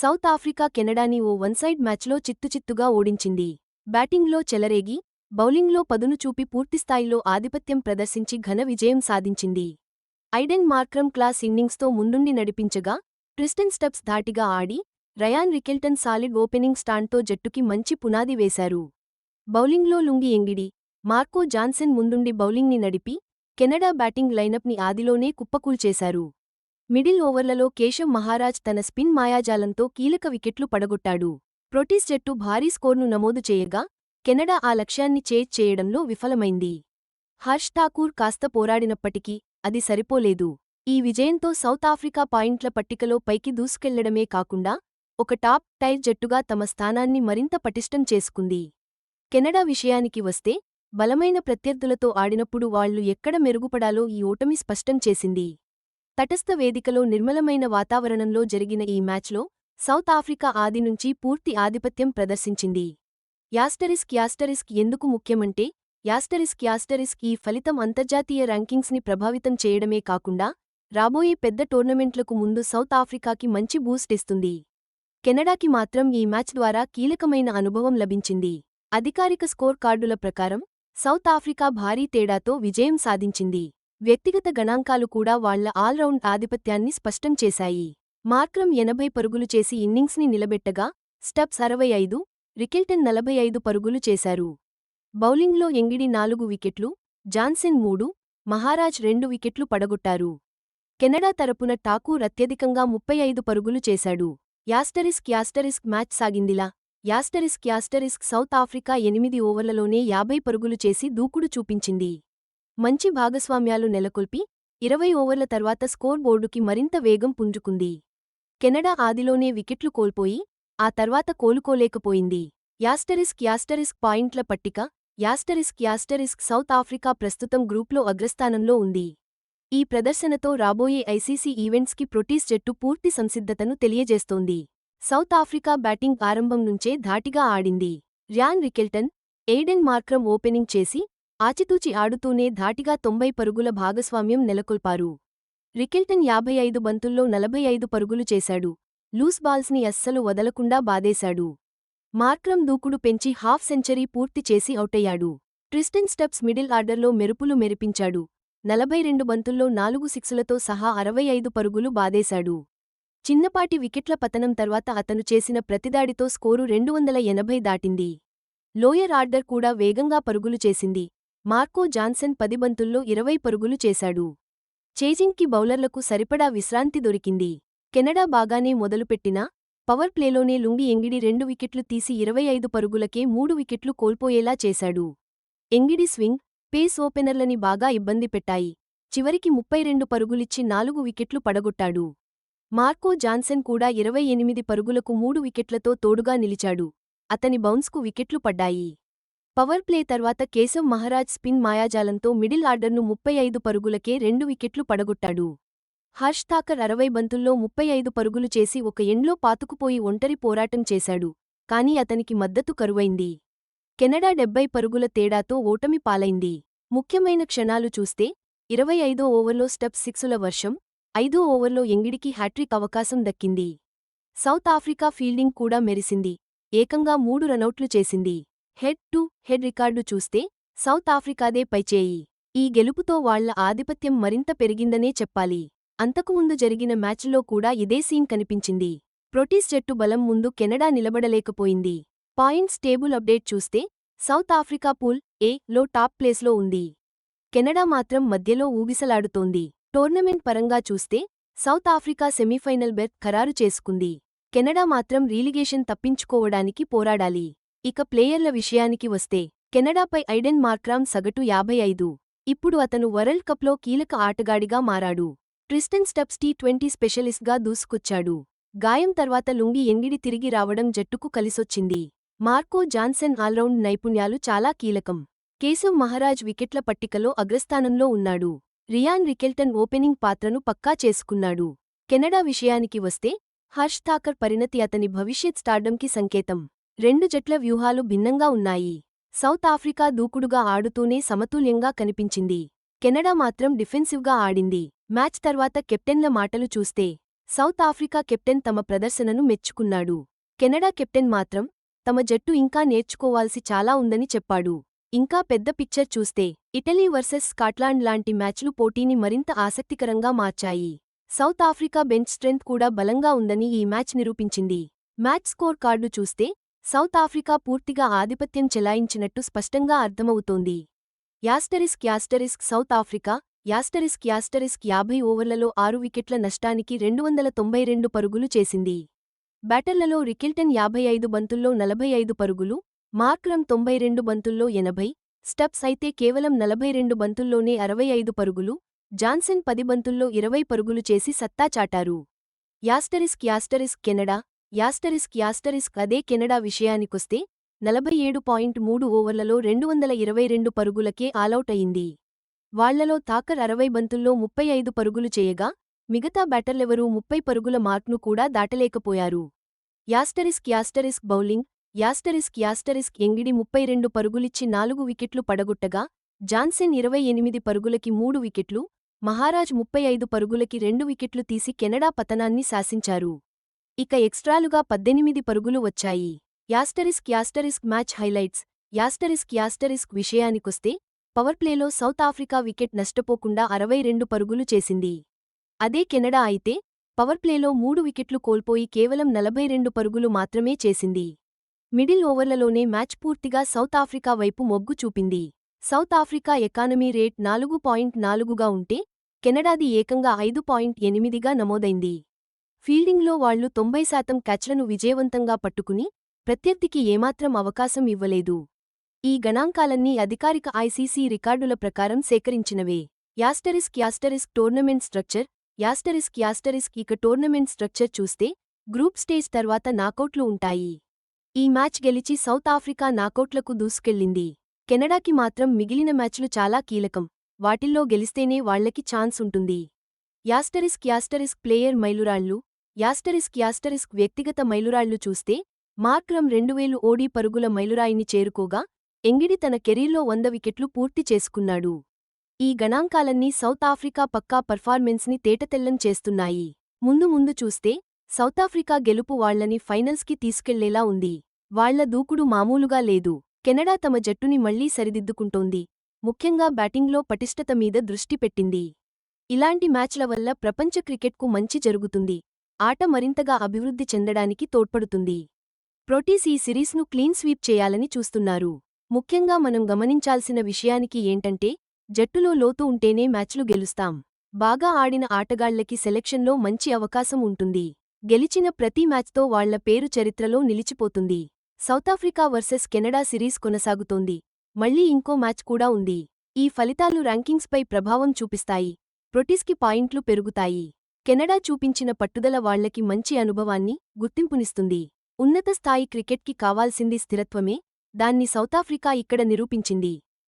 South Africa కెనడాని ఓ one side మ్యాచ్లో చిత్తుచిత్తుగా ఓడించింది. బ్యాటింగ్లో చెలరేగి బౌలింగ్లో పదును చూపి పూర్తిస్థాయిలో ఆధిపత్యం ప్రదర్శించి ఘన విజయం సాధించింది. ఐడెన్ మార్క్రమ్ క్లాస్ ఇన్నింగ్స్తో ముందుండి నడిపించగా ట్రిస్టన్ స్టెప్స్ ధాటిగా ఆడి రయాన్ రికెల్టన్ సాలిడ్ ఓపెనింగ్ స్టాండ్తో జట్టుకి మంచి పునాది వేశారు. బౌలింగ్లో లుంగి ఎంగిడి మార్కో జాన్సన్ ముందుండి బౌలింగ్ని నడిపి కెనడా బ్యాటింగ్ లైనప్ని ఆదిలోనే కుప్పకూల్చేశారు. మిడిల్ ఓవర్లలో కేశవ్ మహారాజ్ తన స్పిన్ మాయాజాలంతో కీలక వికెట్లు పడగొట్టాడు. ప్రొటీస్ జట్టు భారీ స్కోర్ను నమోదు చేయగా కెనడా ఆ లక్ష్యాన్ని చేజ్ చేయడంలో విఫలమైంది. హర్ష్ ఠాకూర్ కాస్త పోరాడినప్పటికీ అది సరిపోలేదు. ఈ విజయంతో సౌత్ ఆఫ్రికా పాయింట్ల పట్టికలో పైకి దూసుకెళ్ళడమే కాకుండా ఒక టాప్ టైర్ జట్టుగా తమ స్థానాన్ని మరింత పటిష్టం చేసుకుంది. కెనడా విషయానికి వస్తే బలమైన ప్రత్యర్థులతో ఆడినప్పుడు వాళ్ళు ఎక్కడ మెరుగుపడాలో ఈ ఓటమి స్పష్టం చేసింది. తటస్థ వేదికలో నిర్మలమైన వాతావరణంలో జరిగిన ఈ మ్యాచ్లో సౌత్ ఆఫ్రికా ఆది నుంచి పూర్తి ఆధిపత్యం ప్రదర్శించింది. యాస్టరిస్క్ యాస్టరిస్క్ ఎందుకు ముఖ్యమంటే యాస్టరిస్క్ యాస్టరిస్క్ ఈ ఫలితం అంతర్జాతీయ ర్యాంకింగ్స్ని ప్రభావితం చేయడమే కాకుండా రాబోయే పెద్ద టోర్నమెంట్లకు ముందు సౌత్ ఆఫ్రికాకి మంచి బూస్ట్ ఇస్తుంది. కెనడాకి మాత్రం ఈ మ్యాచ్ ద్వారా కీలకమైన అనుభవం లభించింది. అధికారిక స్కోర్ కార్డుల ప్రకారం సౌత్ ఆఫ్రికా భారీ తేడాతో విజయం సాధించింది. వ్యక్తిగత గణాంకాలు కూడా వాళ్ళ ఆల్రౌండ్ ఆధిపత్యాన్ని స్పష్టం చేశాయి. మార్క్రమ్ ఎనభై పరుగులు చేసి ఇన్నింగ్స్ని నిలబెట్టగా స్టబ్స్ అరవై ఐదు రికెల్టన్ నలభై ఐదు పరుగులు చేశారు. బౌలింగ్లో ఎంగిడి నాలుగు వికెట్లు జాన్సన్ మూడు మహారాజ్ రెండు వికెట్లు పడగొట్టారు. కెనడా తరపున ఠాకూర్ అత్యధికంగా ముప్పై ఐదు పరుగులు చేశాడు. యాస్టరిస్క్ యాస్టరిస్క్ మ్యాచ్ సాగిందిలా యాస్టరిస్క్ యాస్టరిస్క్ సౌత్ ఆఫ్రికా ఎనిమిది ఓవర్లలోనే యాభై పరుగులు చేసి దూకుడు చూపించింది. మంచి భాగస్వామ్యాలు నెలకొల్పి ఇరవై ఓవర్ల తర్వాత స్కోర్ బోర్డుకి మరింత వేగం పుంజుకుంది. కెనడా ఆదిలోనే వికెట్లు కోల్పోయి ఆ తర్వాత కోలుకోలేకపోయింది. యాస్టరిస్క్ యాస్టరిస్క్ పాయింట్ల పట్టిక యాస్టరిస్క్ యాస్టరిస్క్ సౌత్ ఆఫ్రికా ప్రస్తుతం గ్రూప్లో అగ్రస్థానంలో ఉంది. ఈ ప్రదర్శనతో రాబోయే ఐసీసీ ఈవెంట్స్కి ప్రొటీస్ జట్టు పూర్తి సంసిద్ధతను తెలియజేస్తోంది. సౌత్ ఆఫ్రికా బ్యాటింగ్ ఆరంభం నుంచే ధాటిగా ఆడింది. Ryan Rickelton Aiden Markram opening చేసి ఆచితూచి ఆడుతూనే ధాటిగా తొంభై పరుగుల భాగస్వామ్యం నెలకొల్పారు. రికెల్టన్ యాభై ఐదు బంతుల్లో నలభై ఐదు పరుగులు చేశాడు. లూస్ బాల్స్ని అస్సలు వదలకుండా బాదేశాడు మార్క్రమ్ దూకుడు పెంచి హాఫ్ సెంచరీ పూర్తి చేసి అవుటయ్యాడు. ట్రిస్టన్ స్టెప్స్ మిడిల్ ఆర్డర్లో మెరుపులు మెరిపించాడు. నలభై రెండు బంతుల్లో నాలుగు సిక్సులతో సహా అరవై ఐదు పరుగులు బాదేశాడు చిన్నపాటి వికెట్ల పతనం తర్వాత అతను చేసిన ప్రతిదాడితో స్కోరు రెండు వందల ఎనభై దాటింది. లోయర్ ఆర్డర్ కూడా వేగంగా పరుగులు చేసింది. మార్కో జాన్సన్ పది బంతుల్లో ఇరవై పరుగులు చేశాడు. చేజింగ్కి బౌలర్లకు సరిపడా విశ్రాంతి దొరికింది. కెనడా బాగానే మొదలుపెట్టినా పవర్ ప్లేలోనే లుంగి ఎంగిడి రెండు వికెట్లు తీసి ఇరవై ఐదు పరుగులకే మూడు వికెట్లు కోల్పోయేలా చేశాడు. ఎంగిడి స్వింగ్ పేస్ ఓపెనర్లని బాగా ఇబ్బంది పెట్టాయి. చివరికి ముప్పై రెండు పరుగులిచ్చి నాలుగు వికెట్లు పడగొట్టాడు. మార్కో జాన్సన్ కూడా ఇరవై ఎనిమిది పరుగులకు మూడు వికెట్లతో తోడుగా నిలిచాడు. అతని బౌన్స్కు వికెట్లు పడ్డాయి. పవర్ ప్లే తర్వాత కేశవ్ మహారాజ్ స్పిన్ మాయాజాలంతో మిడిల్ ఆర్డర్ను ముప్పై ఐదు పరుగులకే రెండు వికెట్లు పడగొట్టాడు. హర్ష్ థాకర్ అరవై బంతుల్లో ముప్పై ఐదు పరుగులు చేసి ఒక ఎండ్లో పాతుకుపోయి ఒంటరి పోరాటం చేశాడు. కాని అతనికి మద్దతు కరువైంది. కెనడా డెబ్బై పరుగుల తేడాతో ఓటమి పాలైంది. ముఖ్యమైన క్షణాలు చూస్తే ఇరవై ఐదో ఓవర్లో స్టెప్ సిక్సుల వర్షం ఐదో ఓవర్లో ఎంగిడికి హ్యాట్రిక్ అవకాశం దక్కింది. సౌత్ ఆఫ్రికా ఫీల్డింగ్ కూడా మెరిసింది. ఏకంగా మూడు రనౌట్లు చేసింది. హెడ్ టు హెడ్ రికార్డు చూస్తే సౌత్ ఆఫ్రికాదే పైచేయి. ఈ గెలుపుతో వాళ్ళ ఆధిపత్యం మరింత పెరిగిందనే చెప్పాలి. అంతకుముందు జరిగిన మ్యాచ్లో కూడా ఇదే సీన్ కనిపించింది. ప్రొటీస్ జట్టు బలం ముందు కెనడా నిలబడలేకపోయింది. పాయింట్స్ టేబుల్ అప్డేట్ చూస్తే సౌత్ ఆఫ్రికా పూల్ ఏ లో టాప్ ప్లేస్లో ఉంది. కెనడా మాత్రం మధ్యలో ఊగిసలాడుతోంది. టోర్నమెంట్ పరంగా చూస్తే సౌత్ ఆఫ్రికా సెమీఫైనల్ బెర్త్ ఖరారు చేసుకుంది. కెనడా మాత్రం రీలిగేషన్ తప్పించుకోవడానికి పోరాడాలి. ఇక ప్లేయర్ల విషయానికి వస్తే కెనడాపై ఐడెన్ మార్క్రామ్ సగటు యాభై ఐదు. ఇప్పుడు అతను వరల్డ్ కప్లో కీలక ఆటగాడిగా మారాడు. ట్రిస్టన్ స్టెప్స్ టీ ట్వంటీ స్పెషలిస్ట్గా దూసుకొచ్చాడు. గాయం తర్వాత లుంగి ఎంగిడి తిరిగి రావడం జట్టుకు కలిసొచ్చింది. మార్కో జాన్సన్ ఆల్రౌండ్ నైపుణ్యాలు చాలా కీలకం. కేశవ్ మహారాజ్ వికెట్ల పట్టికలో అగ్రస్థానంలో ఉన్నాడు. రియాన్ రికెల్టన్ ఓపెనింగ్ పాత్రను పక్కా చేసుకున్నాడు. కెనడా విషయానికి వస్తే హర్ష్ థాకర్ పరిణతి అతని భవిష్యత్ స్టార్డంకి సంకేతం. రెండు జట్ల వ్యూహాలు భిన్నంగా ఉన్నాయి. సౌత్ ఆఫ్రికా దూకుడుగా ఆడుతూనే సమతుల్యంగా కనిపించింది. కెనడా మాత్రం డిఫెన్సివ్గా ఆడింది. మ్యాచ్ తర్వాత కెప్టెన్ల మాటలు చూస్తే సౌత్ ఆఫ్రికా కెప్టెన్ తమ ప్రదర్శనను మెచ్చుకున్నాడు. కెనడా కెప్టెన్ మాత్రం తమ జట్టు ఇంకా నేర్చుకోవాల్సి చాలా ఉందని చెప్పాడు. ఇంకా పెద్ద పిక్చర్ చూస్తే ఇటలీ వర్సెస్ స్కాట్లాండ్ లాంటి మ్యాచ్లు పోటీని మరింత ఆసక్తికరంగా మార్చాయి. సౌత్ ఆఫ్రికా బెంచ్ స్ట్రెంత్ కూడా బలంగా ఉందని ఈ మ్యాచ్ నిరూపించింది. మ్యాచ్ స్కోర్ కార్డు చూస్తే సౌత్ ఆఫ్రికా పూర్తిగా ఆధిపత్యం చెలాయించినట్టు స్పష్టంగా అర్థమవుతోంది. Asterisk asterisk South Africa asterisk asterisk యాభై ఓవర్లలో ఆరు వికెట్ల నష్టానికి రెండు వందల తొంభై రెండు పరుగులు చేసింది. బ్యాటర్లలో రికిల్టన్ యాభై ఐదు బంతుల్లో నలభై ఐదు పరుగులు మార్క్రమ్ తొంభై రెండు బంతుల్లో ఎనభై స్టబ్స్ అయితే కేవలం నలభై రెండు బంతుల్లోనే అరవై ఐదు పరుగులు జాన్సన్ పది బంతుల్లో ఇరవై పరుగులు చేసి సత్తా చాటారు. Asterisk asterisk Canada asterisk asterisk అదే కెనడా విషయానికొస్తే నలభై ఏడు పాయింట్ మూడు ఓవర్లలో రెండు వందల ఇరవై రెండు పరుగులకే ఆలౌట్ అయింది. వాళ్ళలో థాకర్ అరవై బంతుల్లో ముప్పై ఐదు పరుగులు చేయగా మిగతా బ్యాటర్లెవరూ ముప్పై పరుగుల మార్క్ను కూడా దాటలేకపోయారు. Asterisk asterisk bowling asterisk asterisk Ngidi ముప్పై రెండు పరుగులిచ్చి నాలుగు వికెట్లు పడగొట్టగా జాన్సన్ ఇరవై ఎనిమిది పరుగులకి మూడు వికెట్లు మహారాజ్ ముప్పై ఐదు పరుగులకి రెండు వికెట్లు తీసి కెనడా పతనాన్ని శాసించారు. ఇక ఎక్స్ట్రాలుగా పద్దెనిమిది పరుగులు వచ్చాయి. Asterisk asterisk match highlights asterisk asterisk విషయానికొస్తే పవర్ప్లేలో సౌత్ ఆఫ్రికా వికెట్ నష్టపోకుండా అరవై రెండు పరుగులు చేసింది. అదే కెనడా అయితే పవర్ప్లేలో మూడు వికెట్లు కోల్పోయి కేవలం నలభై రెండు పరుగులు మాత్రమే చేసింది. మిడిల్ ఓవర్లలోనే మ్యాచ్ పూర్తిగా సౌత్ ఆఫ్రికా వైపు మొగ్గు చూపింది. సౌత్ ఆఫ్రికా ఎకానమీ రేట్ నాలుగు పాయింట్ నాలుగుగా ఉంటే కెనడాది ఏకంగా ఐదు పాయింట్ ఎనిమిదిగా నమోదైంది. ఫీల్డింగ్లో వాళ్ళు తొంభై శాతం క్యాచ్లను విజయవంతంగా పట్టుకుని ప్రత్యర్థికి ఏమాత్రం అవకాశం ఇవ్వలేదు. ఈ గణాంకాలన్నీ అధికారిక ఐసీసీ రికార్డుల ప్రకారం సేకరించినవే. Asterisk asterisk tournament structure asterisk asterisk ఇక టోర్నమెంట్ స్ట్రక్చర్ చూస్తే గ్రూప్ స్టేజ్ తర్వాత నాకౌట్లు ఉంటాయి. ఈ మ్యాచ్ గెలిచి సౌత్ ఆఫ్రికా నాకౌట్లకు దూసుకెళ్ళింది కెనడాకి మాత్రం మిగిలిన మ్యాచ్లు చాలా కీలకం. వాటిల్లో గెలిస్తేనే వాళ్ళకి ఛాన్స్ ఉంటుంది. యాస్టరిస్క్ యాస్టరిస్క్ ప్లేయర్ మైలురాళ్ళు యాస్టరిస్క్ యాస్టరిస్క్ వ్యక్తిగత మైలురాళ్ళు చూస్తే మార్క్రమ్ రెండువేలు ఓడీ పరుగుల మైలురాయిని చేరుకోగా ఎంగిడి తన కెరీర్లో వంద వికెట్లు పూర్తి చేసుకున్నాడు. ఈ గణాంకాలన్నీ సౌత్ ఆఫ్రికా పక్కా పర్ఫార్మెన్స్ని తేటతెల్లం చేస్తున్నాయి. ముందు ముందు చూస్తే సౌతాఫ్రికా గెలుపు వాళ్ళని ఫైనల్స్కి తీసుకెళ్ళేలా ఉంది. వాళ్ళ దూకుడు మామూలుగా లేదు. కెనడా తమ జట్టుని మళ్ళీ సరిదిద్దుకుంటోంది. ముఖ్యంగా బ్యాటింగ్లో పటిష్టత మీద దృష్టి పెట్టింది. ఇలాంటి మ్యాచ్ల వల్ల ప్రపంచ క్రికెట్కు మంచి జరుగుతుంది. ఆట మరింతగా అభివృద్ధి చెందడానికి తోడ్పడుతుంది. ప్రోటీస్ ఈ సిరీస్ను క్లీన్ స్వీప్ చేయాలని చూస్తున్నారు. ముఖ్యంగా మనం గమనించాల్సిన విషయానికి ఏంటంటే జట్టులో లోతు ఉంటేనే మ్యాచ్లు గెలుస్తాం. బాగా ఆడిన ఆటగాళ్ళకి సెలెక్షన్లో మంచి అవకాశం ఉంటుంది. గెలిచిన ప్రతి మ్యాచ్తో వాళ్ళ పేరు చరిత్రలో నిలిచిపోతుంది. సౌతాఫ్రికా వర్సెస్ కెనడా సిరీస్ కొనసాగుతోంది. మళ్ళీ ఇంకో మ్యాచ్ కూడా ఉంది. ఈ ఫలితాలు ర్యాంకింగ్స్పై ప్రభావం చూపిస్తాయి. ప్రొటీస్కి పాయింట్లు పెరుగుతాయి. కెనడా చూపించిన పట్టుదల వాళ్ళకి మంచి అనుభవాన్ని గుర్తింపునిస్తుంది. ఉన్నత స్థాయి క్రికెట్కి కావాల్సింది స్థిరత్వమే దాన్ని సౌతాఫ్రికా ఇక్కడ నిరూపించింది.